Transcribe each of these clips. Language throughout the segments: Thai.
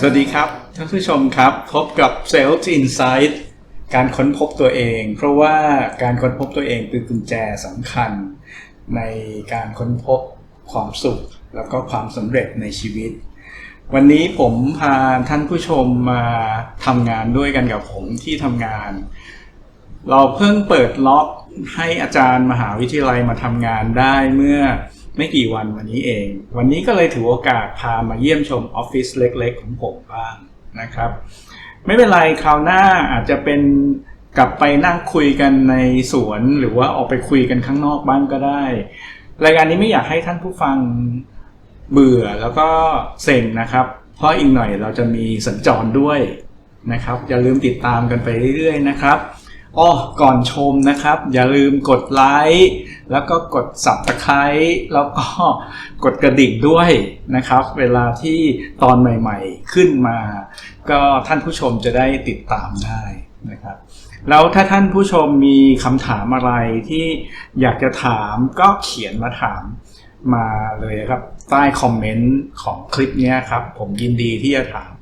สวัสดีครับท่านผู้ชมครับ พบกับ Sales Insight การค้นพบตัวเอง เพราะว่าการค้นพบตัวเองคือกุญแจสำคัญ ในการค้นพบความสุข แล้วก็ความสำเร็จในชีวิต วันนี้ผมพาท่านผู้ชมมาทำงานด้วยกันกับผมที่ทำงาน เราเพิ่งเปิดล็อกให้อาจารย์มหาวิทยาลัยมาทำงานได้เมื่อ ไม่กี่วันวันนี้เอง วันนี้ก็เลยถือโอกาสพามาเยี่ยมชมออฟฟิศเล็กๆ ของผมบ้างนะครับ ไม่เป็นไรคราวหน้าอาจจะเป็นกลับไปนั่งคุยกันในสวนหรือว่าออกไปคุยกันข้างนอกบ้างก็ได้ รายการนี้ไม่อยากให้ท่านผู้ฟังเบื่อแล้วก็เซ็งนะครับ เพราะอีกหน่อยเราจะมีสัญจรด้วยนะครับ อย่าลืมติดตามกันไปเรื่อยๆนะครับ อ้อก่อนชมนะครับ อย่าลืมกดไลค์แล้วก็กด subscribe แล้วก็กดกระดิ่งด้วยนะครับ เวลาที่ตอนใหม่ๆขึ้นมา ก็ท่านผู้ชมจะได้ติดตามได้นะครับ แล้วถ้าท่านผู้ชมมีคำถามอะไรที่อยากจะถามก็เขียนมาถามมาเลยครับ ใต้คอมเมนต์ของคลิปนี้ครับ ผมยินดีที่จะถาม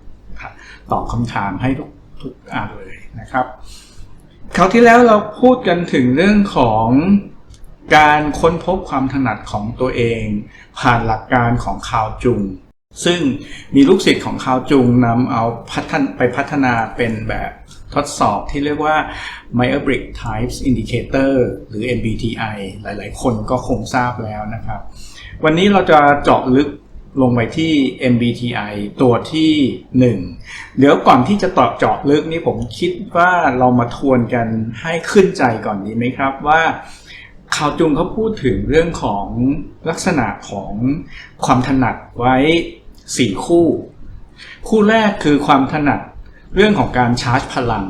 ตอบคำถามให้ทุกทุกอ่านเลยนะครับ คราวที่แล้วเราพูดกันถึงเรื่องของการค้นพบความถนัดของตัวเอง ผ่านหลักการของคาวจุง ซึ่งมีลูกศิษย์ของคาวจุงนำเอาพัฒนไปพัฒนาเป็นแบบทดสอบที่เรียกว่า Myers-Briggs Types Indicator หรือ MBTI หลายๆ คนก็คงทราบแล้วนะครับ วันนี้เราจะเจาะลึก ลงไปที่ MBTI ตัวที่ 1 เดี๋ยวก่อนที่จะตอบเจาะลึกนี่ผมคิดว่าเรามาทวนกันให้ขึ้นใจก่อนดีไหมครับว่าข่าวจุงเขาพูดถึงเรื่องของลักษณะของความถนัดไว้ 4 คู่ คู่แรกคือความถนัดเรื่องของการชาร์จพลัง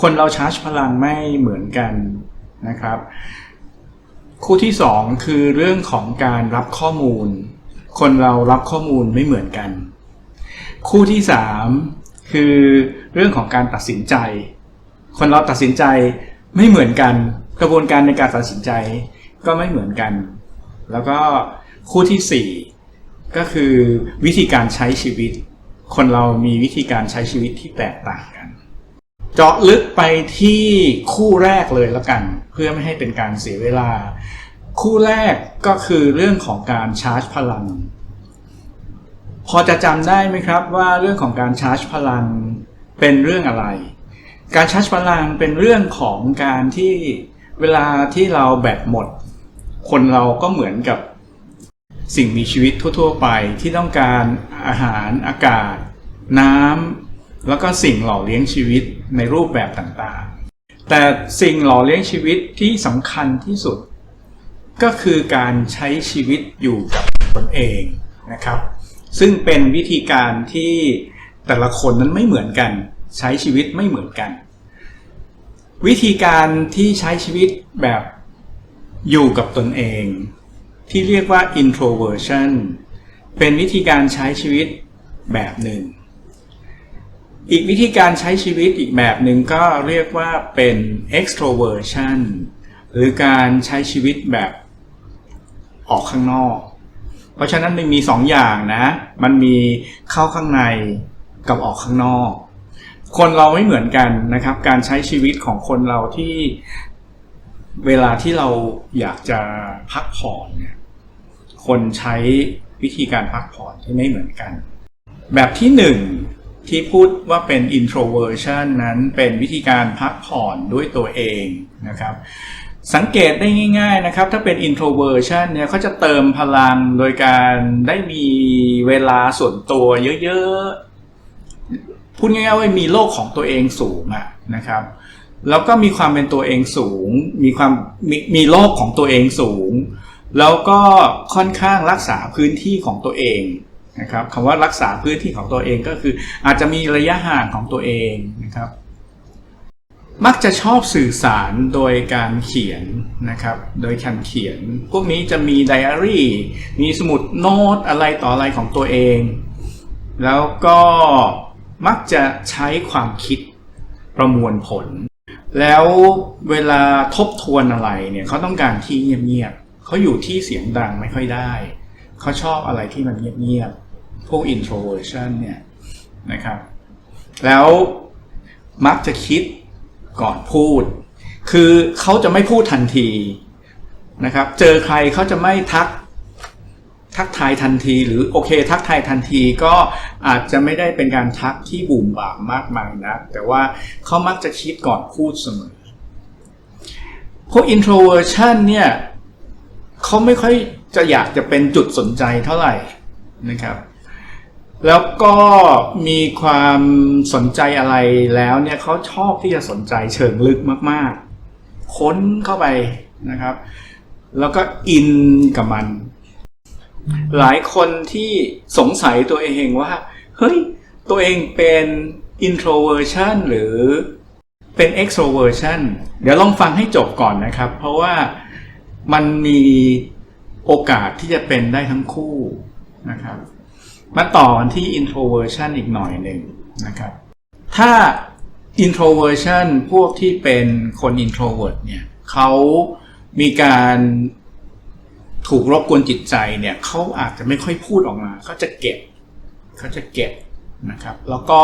คนเราชาร์จพลังไม่เหมือนกันนะครับ คู่ที่ 2 คือเรื่องของการรับข้อมูล คนเรารับข้อมูลไม่เหมือนกัน คู่ที่3คือเรื่องของการตัดสินใจ คนเราตัดสินใจไม่เหมือนกัน กระบวนการในการตัดสินใจก็ไม่เหมือนกัน แล้วก็คู่ที่4ก็คือวิธีการใช้ชีวิต คนเรามีวิธีการใช้ชีวิตที่แตกต่างกัน เจาะลึกไปที่คู่แรกเลยแล้วกัน เพื่อไม่ให้เป็นการเสียเวลา คู่แรกก็คือเรื่องของการชาร์จพลัง พอจะจำได้ไหมครับว่าเรื่องของการชาร์จพลังเป็นเรื่องอะไร การชาร์จพลังเป็นเรื่องของการที่เวลาที่เราแบตหมด คนเราก็เหมือนกับสิ่งมีชีวิตทั่ว ๆ ไปที่ต้องการอาหารอากาศ น้ำแล้วก็สิ่งหล่อเลี้ยงชีวิตในรูปแบบต่างๆ แต่สิ่งหล่อเลี้ยงชีวิตที่สำคัญที่สุด ก็คือการใช้ชีวิตอยู่กับตนเองนะครับ ซึ่งเป็นวิธีการที่แต่ละคนนั้นไม่เหมือนกัน ใช้ชีวิตไม่เหมือนกัน วิธีการที่ใช้ชีวิตแบบอยู่กับตนเอง ที่เรียกว่า introversion เป็นวิธีการใช้ชีวิตแบบหนึ่ง อีกวิธีการใช้ชีวิตอีกแบบหนึ่งก็เรียกว่าเป็น extroversion หรือการใช้ชีวิตแบบ ออกข้างนอก เพราะฉะนั้นมันมีสองอย่างนะ มันมีเข้าข้างในกับออกข้างนอก คนเราไม่เหมือนกันนะครับ การใช้ชีวิตของคนเราที่เวลาที่เราอยากจะพักผ่อนเนี่ยคนใช้วิธีการพักผ่อนที่ไม่เหมือนกัน แบบที่หนึ่งที่พูดว่าเป็น introversion นั้นเป็นวิธีการพักผ่อนด้วยตัวเองนะครับ สังเกตได้ง่ายๆนะครับ ถ้าเป็น introversion เนี่ยเขาจะเติมพลังโดยการได้มีเวลาส่วนตัวเยอะๆ พูดง่ายๆว่ามีโลกของตัวเองสูงอะนะครับ แล้วก็มีความเป็นตัวเองสูง มีความมีมีโลกของตัวเองสูง แล้วก็ค่อนข้างรักษาพื้นที่ของตัวเองนะครับคำว่ารักษาพื้นที่ของตัวเองก็คืออาจจะมีระยะห่างของตัวเองนะครับ มักจะชอบสื่อสารโดยการเขียนนะครับ โดยการเขียน พวกนี้จะมีไดอารี่ มีสมุดโน้ตอะไรต่ออะไรของตัวเอง แล้วก็มักจะใช้ความคิดประมวลผล แล้วเวลาทบทวนอะไรเนี่ยเขาต้องการที่เงียบๆเขาอยู่ที่เสียงดังไม่ค่อยได้ เขาชอบอะไรที่มันเงียบๆ พวก introversion เนี่ยนะครับ แล้วมักจะคิด ก่อนพูด คือเขาจะไม่พูดทันทีนะครับ เจอใครเขาจะไม่ทักทักทายทันที หรือโอเค ทักทายทันทีก็อาจจะไม่ได้เป็นการทักที่บุ่มบ่ามมากมายนะ แต่ว่าเขามักจะคิดก่อนพูดเสมอพวก introversion เนี่ยเขาไม่ค่อยจะอยากจะเป็นจุดสนใจเท่าไหร่นะครับ แล้วก็มีความสนใจอะไรแล้วเนี่ยเขาชอบที่จะสนใจเชิงลึกมากๆ ค้นเข้าไปนะครับ แล้วก็อินกับมัน หลายคนที่สงสัยตัวเองว่า เฮ้ย ตัวเองเป็น introversion หรือเป็น extroversion เดี๋ยวลองฟังให้จบก่อนนะครับ เพราะว่ามันมีโอกาสที่จะเป็นได้ทั้งคู่นะครับ มาต่อที่ introversion อีกหน่อยหนึ่งนะครับ ถ้า introversion พวกที่เป็นคน introvert เนี่ยเขามีการถูกรบกวนจิตใจเนี่ยเขาอาจจะไม่ค่อยพูดออกมาเขาจะเก็บเขาจะเก็บนะครับ แล้วก็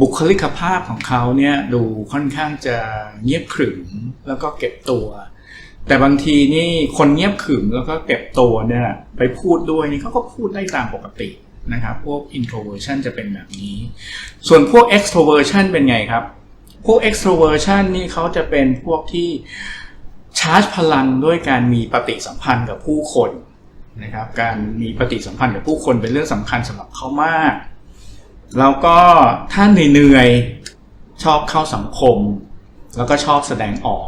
บุคลิกภาพของเขาเนี่ยดูค่อนข้างจะเงียบขรึมแล้วก็เก็บตัว แต่บางทีนี่คนเงียบขึมแล้วก็เก็บตัวเนี่ยไปพูดด้วยนี่เขาก็พูดได้ตามปกตินะครับ พวก introversion จะเป็นแบบนี้ ส่วนพวก extroversion เป็นไงครับ พวก extroversion นี่เขาจะเป็นพวกที่ชาร์จพลังด้วยการมีปฏิสัมพันธ์กับผู้คนนะครับ การมีปฏิสัมพันธ์กับผู้คนเป็นเรื่องสำคัญสำหรับเขามาก แล้วก็ถ้าเหนื่อยชอบเข้าสังคม แล้วก็ชอบแสดงออก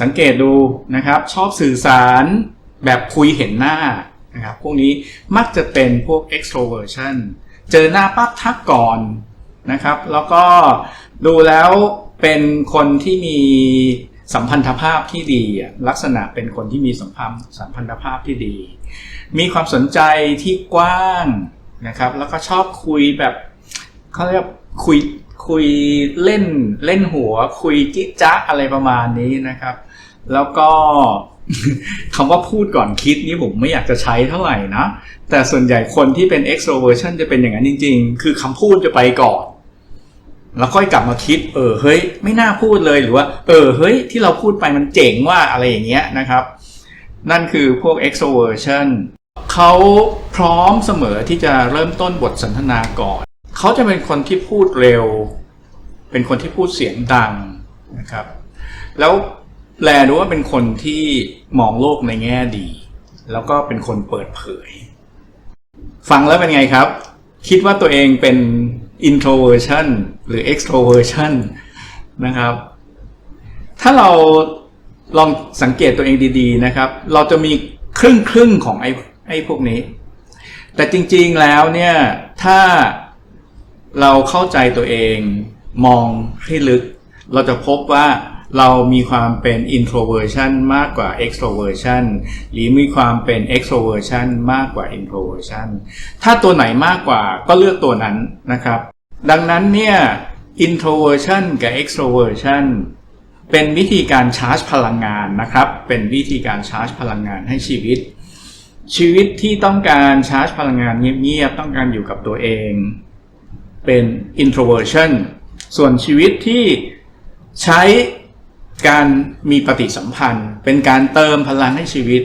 สังเกตดูนะครับ ชอบสื่อสารแบบคุยเห็นหน้านะครับ พวกนี้มักจะเป็นพวก extroversion เจอหน้าปั๊บทักก่อนนะครับ แล้วก็ดูแล้วเป็นคนที่มีสัมพันธภาพที่ดี ลักษณะเป็นคนที่มีสัมพันธ์สัมพันธภาพที่ดี มีความสนใจที่กว้างนะครับ แล้วก็ชอบคุยแบบเขาเรียกคุย คุยเล่นเล่นหัว คุยจิจ๊ะอะไรประมาณนี้นะครับ แล้วก็คำว่าพูดก่อนคิดนี่ผมไม่อยากจะใช้เท่าไหร่นะ แต่ส่วนใหญ่คนที่เป็น extroversion จะเป็นอย่างนั้นจริง ๆ คือคำพูดจะไปก่อน แล้วค่อยกลับมาคิด เออเฮ้ย ไม่น่าพูดเลยหรือว่า เออเฮ้ย ที่เราพูดไปมันเจ๋งว่าอะไรอย่างเงี้ยนะครับ นั่นคือพวก extroversion เขาพร้อมเสมอที่จะเริ่มต้นบทสนทนาก่อน เขาจะเป็นคนที่พูดเร็ว เป็นคนที่พูดเสียงดังนะครับ แล้วแลดูว่าเป็นคนที่มองโลกในแง่ดี แล้วก็เป็นคนเปิดเผย ฟังแล้วเป็นไงครับ คิดว่าตัวเองเป็น introversion หรือ extroversion นะครับ ถ้าเราลองสังเกตตัวเองดีๆนะครับ เราจะมีครึ่งครึ่งๆของไอ้ไอ้พวกนี้ แต่จริงๆแล้วเนี่ย ถ้า เราเข้าใจตัวเองมองให้ลึก เราจะพบว่าเรามีความเป็น introversion มากกว่า extroversion หรือมีความเป็น extroversion มากกว่า introversion ถ้าตัวไหนมากกว่าก็เลือกตัวนั้นนะครับ ดังนั้นเนี่ย introversion กับ extroversion เป็นวิธีการชาร์จพลังงานนะครับ เป็นวิธีการชาร์จพลังงานให้ชีวิต ชีวิตที่ต้องการชาร์จพลังงานเงียบๆต้องการอยู่กับตัวเอง เป็น introversion ส่วนชีวิตที่ใช้การมีปฏิสัมพันธ์ เป็นการเติมพลังให้ชีวิต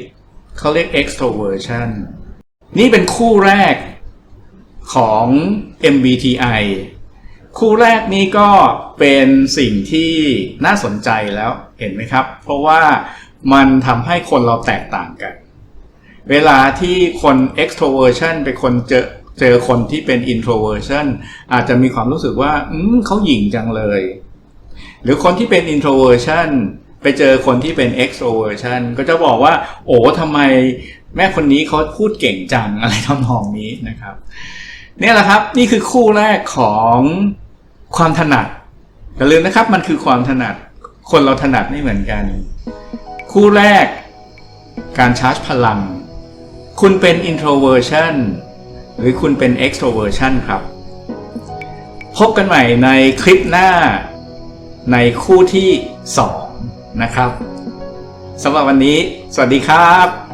เขาเรียก extroversion นี่เป็นคู่แรกของ MBTI คู่แรกนี้ก็เป็นสิ่งที่น่าสนใจแล้วเห็นไหมครับ เพราะว่ามันทำให้คนเราแตกต่างกัน เวลาที่คน extroversion เป็นคนเจอ เจอคนที่เป็น introversion อาจจะมีความรู้สึกว่าอืมเขาหยิ่งจังเลย หรือคนที่เป็น introversion ไปเจอคนที่เป็น extroversion ก็จะบอกว่า โอ้ทำไมแม่คนนี้เขาพูดเก่งจังอะไรทำนองนี้นะครับเนี่ยแหละครับนี่คือคู่แรกของความถนัดอย่าลืมนะครับมันคือความถนัดคนเราถนัดไม่เหมือนกัน คู่แรก การชาร์จพลัง คุณเป็น introversion หรือคุณเป็น extroversion ครับ พบกันใหม่ในคลิปหน้าในคู่ที่ 2 นะครับสำหรับวันนี้ สวัสดีครับ